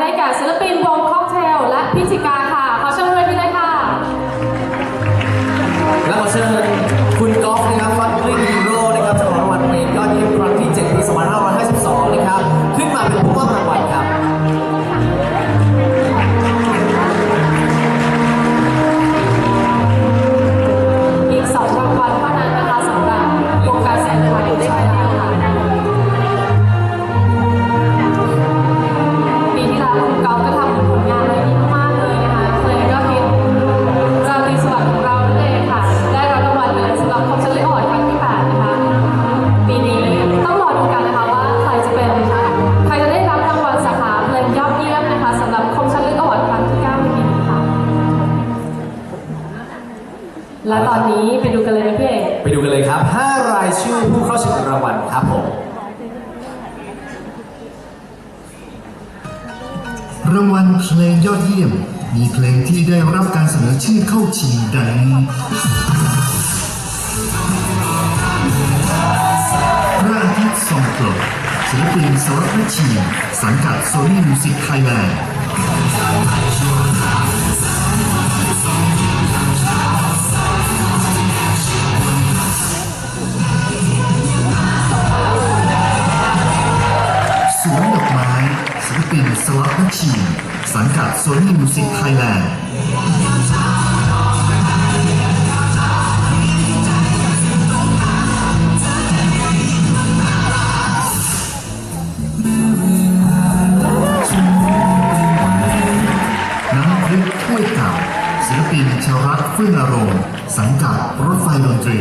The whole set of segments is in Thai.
ได้แก่ศิลปินวง รางวัลเพลงยอดเยี่ยม มีเพลงที่ได้รับการเสนอชื่อเข้าชิงดังนี้พระอาทิตย์ทรงกลดศิลปินสรพชีสังกัดโซนี่มิวสิกไทยแลนด์ ปินสลับพชีสังกัดโซนี่มิวสิกไทยแลนด์น้ำพริกถ้วยเก่าศิลปินชาวรักฟื้นอารมณ์สังกัดรถไฟดนตรี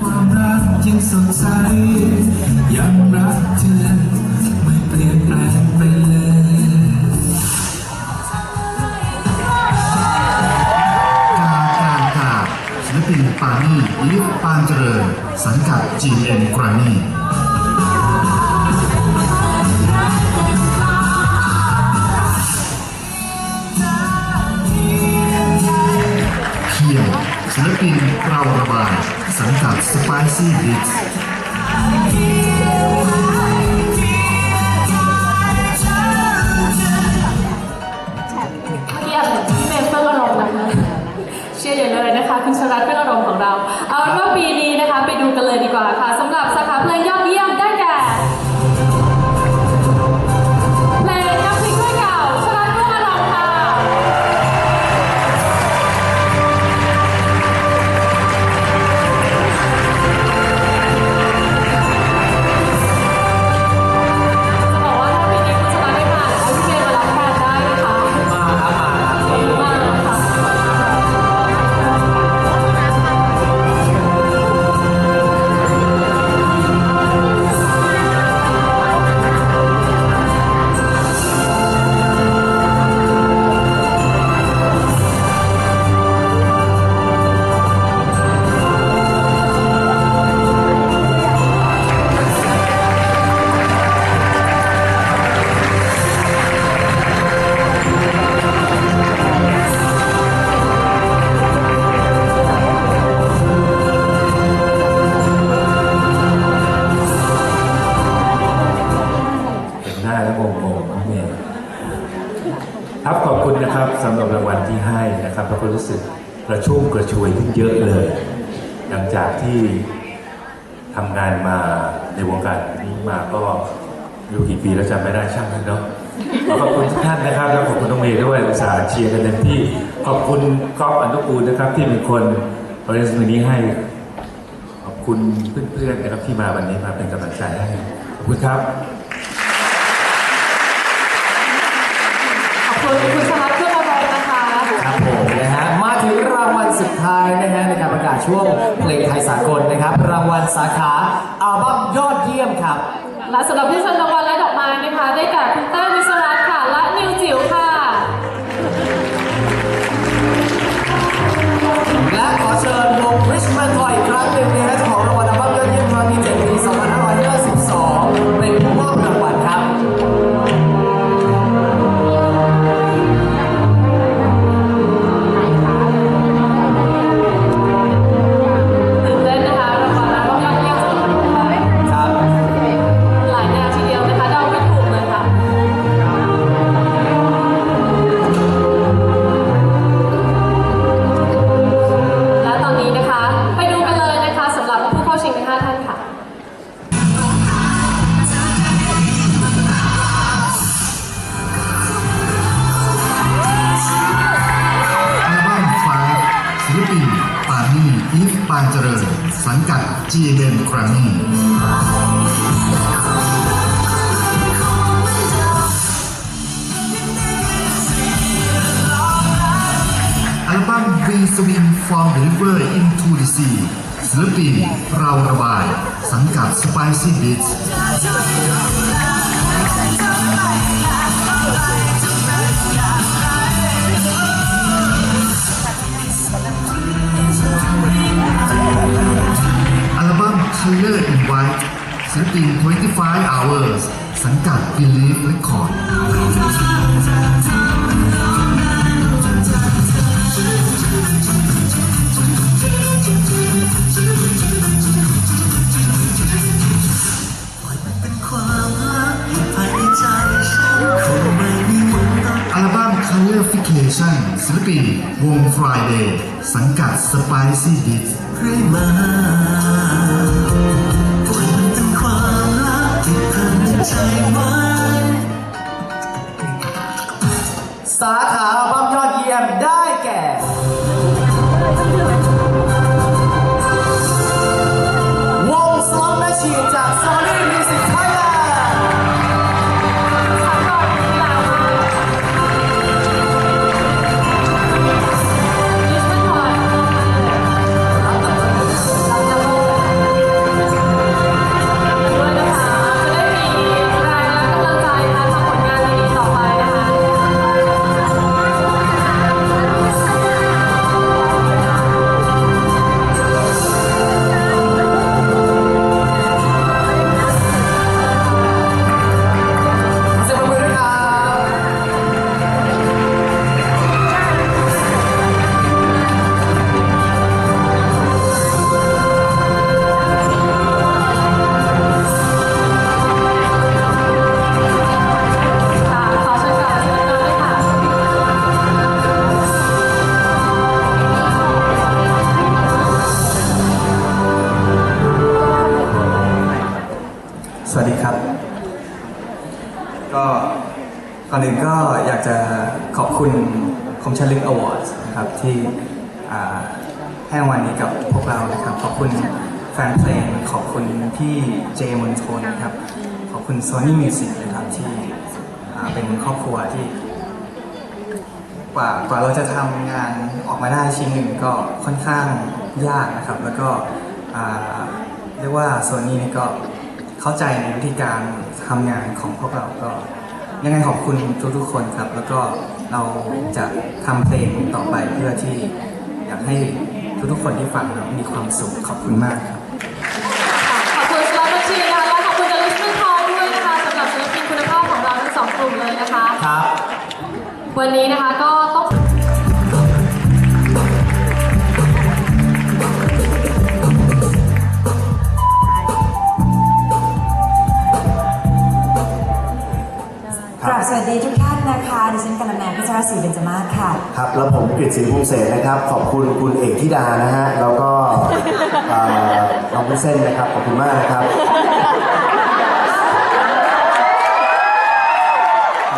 ความรักยังสดใสยังรักเปานี่ลิฟปานเจริญ สังกัด GM กรามี่เพียวศิลปินเราระบาย สังกัด Spicy Beats ระชุ่มกระชวยขึ้นเยอะเลย หลังจากที่ทำงานมาในวงการนี้มาก็ไม่รู้กี่ปีแล้วจำไม่ได้ช่างมันเนาะขอขอบคุณทุกท่านนะครับแล้วขอบคุณน้องเมย์ด้วยอุตส่าห์เชียร์กันเต็มที่ ขอบคุณก๊อฟอนุกูลนะครับ ที่เป็นคนบริษัทนี้ให้ ขอบคุณเพื่อนๆนะครับที่มาวันนี้มาเป็นกำลังใจให้ขอบคุณครับขอบคุณ ท้ายนะฮะในการประกาศช่วงเพลงไทยสากลนะครับ รางวัลสาขาอัลบั้มยอดเยี่ยมครับ และสำหรับที่ชมรางวัลและดอกไม้นะคะ ได้แก่คุณเต้ยวิศรัตน์ค่ะ และนิวจิ๋วค่ะ สังกัด GMM Grammy อัลบั้ม We Swim from the River into the Sea ศิลปินเราระบาย สังกัด Spicy Beats 25ศิลปิน25 hours สังกัด Believe Record อัลบั้ม Color Fication ศิลปินวง Friday สังกัด Spicy Beats ใครมา สาขา ให้รางวัลนี้กับพวกเรานะครับ ขอบคุณแฟนเพลงขอบคุณพี่เจมอนโทนนะครับ ขอบคุณ Sony Music นะครับที่เป็นครอบครัวที่กว่ากว่าเราจะทำงานออกมาได้ชิ้นหนึ่งก็ค่อนข้างยากนะครับ แล้วก็เรียกว่าโซนี่นี่ก็เข้าใจในวิธีการทำงานของพวกเราก็ ยังไงขอบคุณทุกๆคนครับ แล้วก็เราจะทำเพลงต่อไปเพื่อที่ ให้ทุกๆคนที่ฟังครับมีความสุขขอบคุณมากครับ ขอบคุณสล็อตบัญชีนะคะและขอบคุณเดลิสมันทอยด้วยนะคะสำหรับศิลปินคุณภาพของเราทั้งสองกลุ่มเลยนะคะ ครับ วันนี้นะคะ ดิฉันกัลแมนพัชรศรีเบญจมาศค่ะ ครับแล้วผมกฤษศรีพงษ์เสนนะครับ ขอบคุณคุณเอกธิดานะฮะแล้วก็เอ่อน้องวุ้นเส้นนะครับขอบคุณมากนะครับ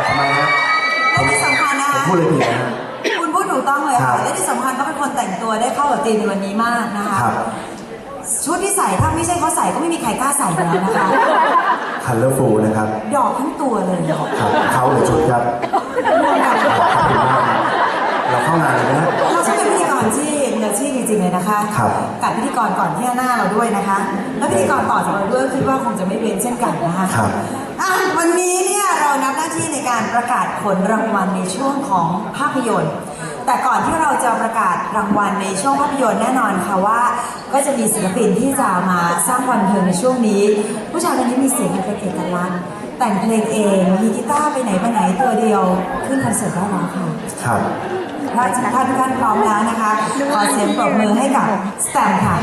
ทำไมฮะและที่สำคัญนะผมคะ พูดเลยผิดนะฮะ คุณพูดถูกต้องเลยครัค่ะบ และที่สำคัญเขาเป็นคนแต่งตัวได้เข้ากับธีมในวันนี้มากนะคะครับ ชุดที่ใส่ถ้าไม่ใช่เขาใส่ก็ไม่มีใครกล้าใส่อยู่แล้วนะคะ คัลเลอร์ฟูนะครับดอกทั้งตัวเลย ครับเขาหรือชุดครับ ขอบคุณมากครับเราเข้างานเลยนะฮะเราช่างเป็นพิธีกรที่มืออาชีพจริงๆเลยนะคะครับ กับพิธีกรก่อนที่หน้าเราด้วยนะคะ แล้วพิธีกรต่อจากเราด้วยคิดว่าคงจะไม่เว้นเช่นกันนะคะครับ อะวันนี้เนี่ยเรานับหน้าที่ในการประกาศผลรางวัลในช่วงของภาพยนตร์ แต่ก่อนที่เราจะประกาศรางวัลในช่วงภาพยนตร์แน่นอนค่ะว่า ก็จะมีศิลปินที่จะมาสร้างความบันเทิงในช่วงนี้ ผู้ชายคนนี้มีเสียงเป็นเอกลักษณ์ แต่งเพลงเอง มีกีตาร์ไปไหนมาไหนตัวเดียว ขึ้นคอนเสิร์ตได้แล้วค่ะครับถ้าถ้าทุกท่านพร้อมแล้วนะคะ ขอเสียงปรบมือให้กับสแตมค่ะ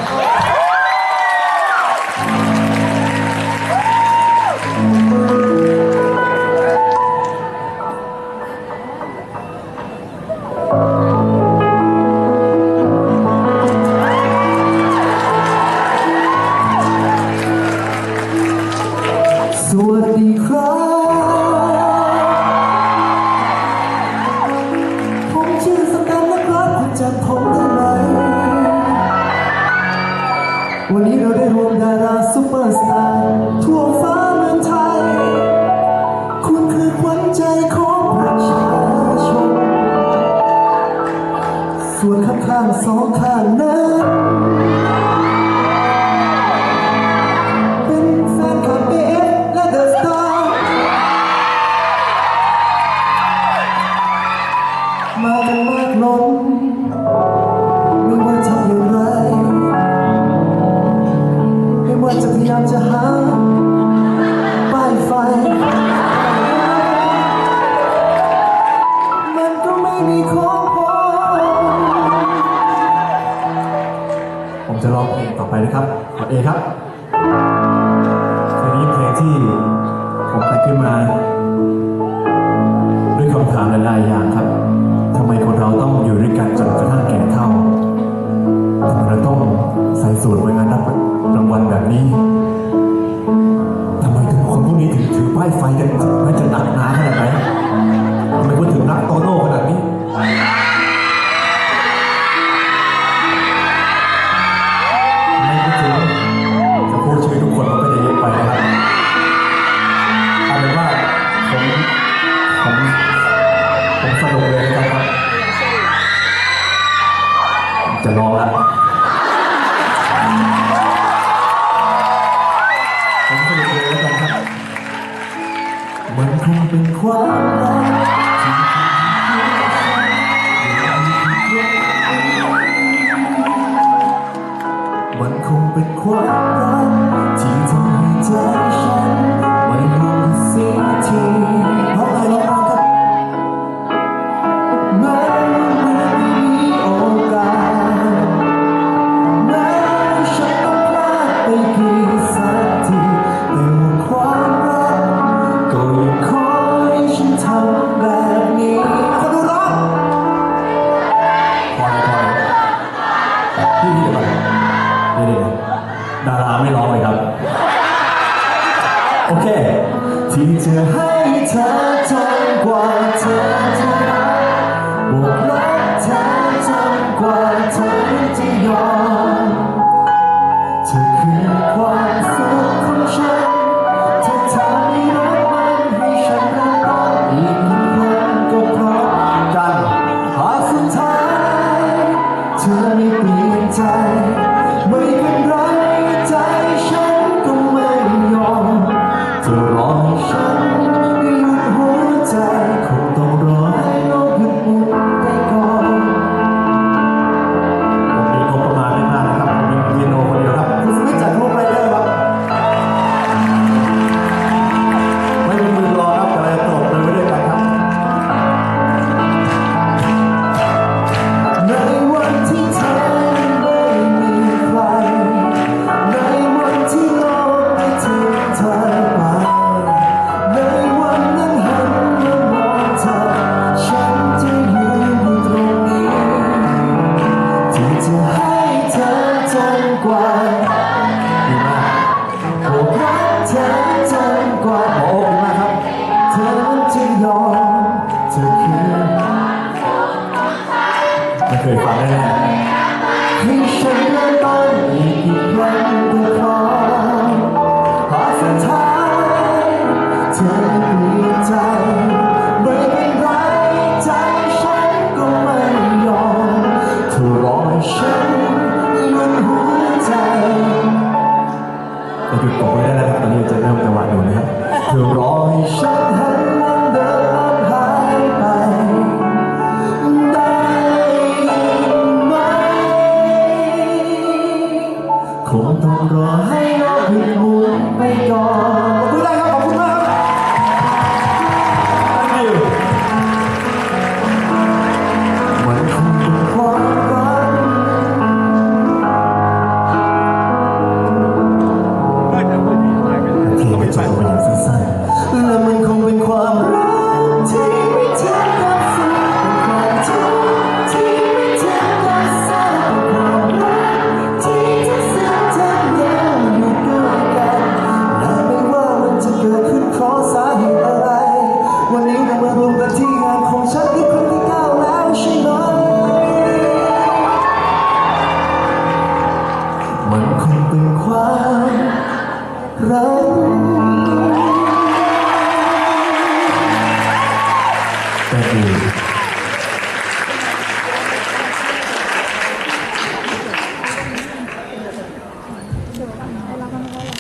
ล้นไม่ว่าทำอย่างไรไม่ว่าจะพยายามจะหาป้ายไฟ มันก็ไม่มีของผมผมจะร้องเพลงต่อไปนะครับขอเอครับเพลงนี้เพลงที่ผมไปขึ้นมา ด้วยคำถามหลายๆอย่างครับ 她总管等你在